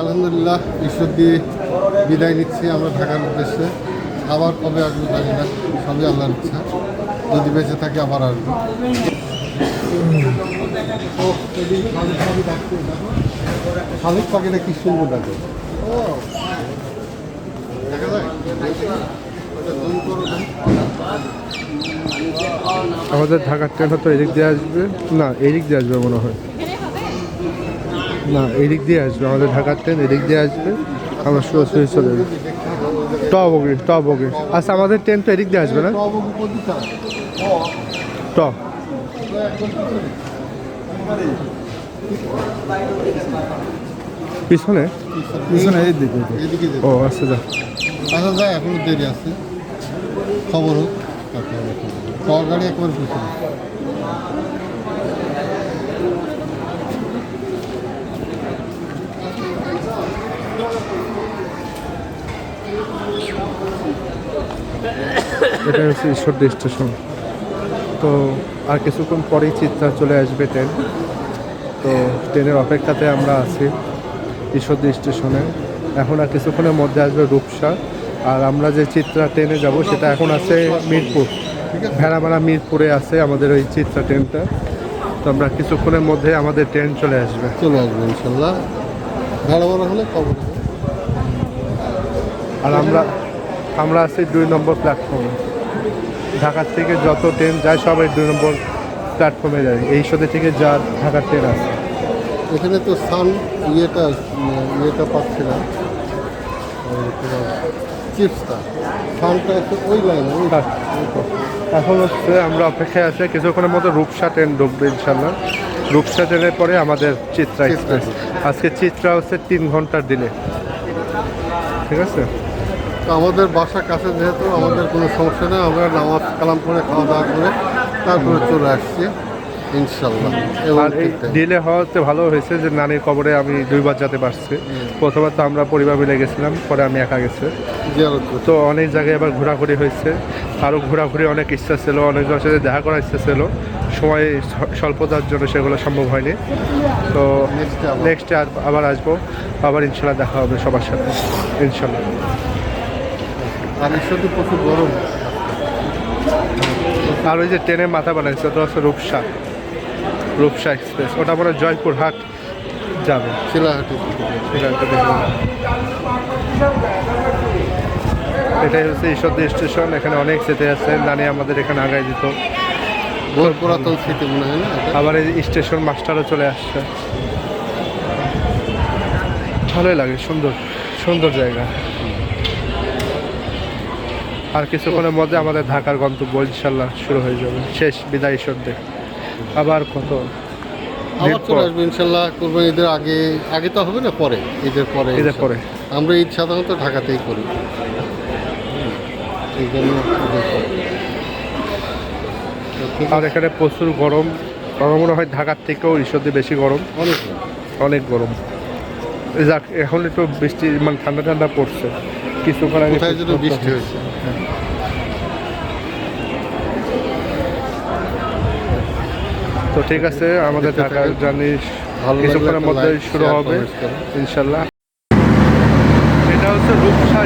আলহামদুলিল্লাহ, ঈশ্বর দিয়ে বিদায় নিচ্ছি আমরা ঢাকার উদ্দেশ্যে। আবার কবে আসব জানি না, সবই আল্লাহর ইচ্ছা। যদি বেঁচে থাকি আবার আসব। শালিক পাখিটা কি সুন্দর ডাকে দেখা যায়। আমাদের ঢাকার ট্রেনটা তো এদিক দিয়ে আসবে। না, এদিক দিয়ে আসবে মনে হয়। না এদিক দিয়ে আসবে আমাদের ঢাকার ট্রেন এদিক দিয়ে আসবে আমরা সোজাসুজি চলে যাব। টপ টবগি আচ্ছা আমাদের ট্রেন তো এদিক দিয়ে আসবে না? টপ পিছনে? পিছনে এই দিকে এদিকে যেতে ও আচ্ছা যা আচ্ছা যাই এখনও দেরি আছে। খবর হোক গাড়ি একবার পিছনে। এটা হচ্ছে ঈশ্বরদী স্টেশন তো আর কিছুক্ষণ পরেই চিত্রা চলে আসবে ট্রেন। তো ট্রেনের অপেক্ষাতে আমরা আছি ঈশ্বরদী স্টেশনে এখন আর কিছুক্ষণের মধ্যে আসবে রূপসা। আর আমরা যে চিত্রা ট্রেনে যাব সেটা এখন আছে মিরপুর। ভেড়ামারা মিরপুরে আছে আমাদের ওই চিত্রা ট্রেনটা। তো আমরা কিছুক্ষণের মধ্যে আমাদের ট্রেন চলে আসবে। চলে আসবে ইনশাল্লাহ। ভাড়া ভাড়া হলে খবর আর আমরা আমরা আছি দুই নম্বর প্ল্যাটফর্মে ঢাকার থেকে যত ট্রেন যায় সবাই দুই নম্বর প্ল্যাটফর্মে যায়। এই সাথে থেকে যা ঢাকার ট্রেন আছে। এখানে তো সান ইয়েটা ইয়েটা পাচ্ছি না। চিপসটা। সানটা আছে ওই লাইনে হ্যাঁ। এখন হচ্ছে আমরা অপেক্ষায় আছি কিছুক্ষণের মধ্যে রূপসা ট্রেন ঢুকবে ইনশাল্লাহ রূপসা ট্রেনের পরে আমাদের চিত্রা এক্সপ্রেস আজকে চিত্রা হচ্ছে তিন ঘণ্টার দিলে ঠিক আছে? আমাদের বাসা কাছে যেহেতু আমাদের কোনো সমস্যা নেই আমরা নামাজ কালাম করে খাওয়া দাওয়া করে তারপরে চলে আসছি ইনশাল্লাহ। আর এই ডিলে হওয়াতে ভালো হয়েছে যে নানির কবরে আমি দুইবার যেতে পারছি। প্রথমে তো আমরা পরিবার মিলে গেছিলাম পরে আমি একা গেছি। তো অনেক জায়গায় এবার ঘোরাঘুরি হয়েছে। আরও ঘোরাঘুরি অনেক ইচ্ছা ছিল অনেকজনের সাথে দেখা করার ইচ্ছা ছিল। সময় স্বল্পতার জন্য সেগুলো সম্ভব হয়নি। তো আবার। আবার আসব। আবার ইনশাল্লাহ দেখা হবে সবার সাথে। ইনশাল্লাহ। আর ঈশ্বরদী প্রচুর গরম। আর ওই যে ট্রেনের মাথা বানাইছে ওটা হচ্ছে রূপসা। রূপসা এক্সপ্রেস। ওটা মনে জয়পুরহাট যাবে। শিলাহাটি। নিলাম। এটাই হচ্ছে ঈশ্বরদী স্টেশন এখানে অনেক যেতে আছে। নানি আমাদের এখানে আগায় দিত। পুরাতন স্মৃতি মনে হয় না আবার এই স্টেশন মাস্টারও চলে আসছে। ভালোই লাগে সুন্দর সুন্দর জায়গা। আর কিছুক্ষণের মধ্যে আমাদের ঢাকার গন্তব্য ইনশাল্লাহ শুরু হয়ে যাবে। শেষ বিদায় ঈশ্বরদে আবার কত? আবার চলে আসবে ইনশাল্লাহ। কোরবানি ঈদের আগে আগে তো হবে না পরে। ঈদের পরে ঈদের পরে। আমরা ঈদ সাধারণত ঢাকাতেই করি। এই জন্য আর এখানে প্রচুর গরম। আমার মনে হয় ঢাকার থেকেও ঈশ্বরদী বেশি গরম। অনেক। অনেক গরম। যাক এখন একটু বৃষ্টি মানে ঠান্ডা ঠান্ডা পড়ছে। কিছুক্ষণ আগে কোথায় যেন বৃষ্টি হয়েছে। তো ঠিক আছে আমাদের ঢাকার। জার্নি কিছুক্ষণের মধ্যে শুরু হবে ইনশাল্লাহ। এটা হচ্ছে রূপসা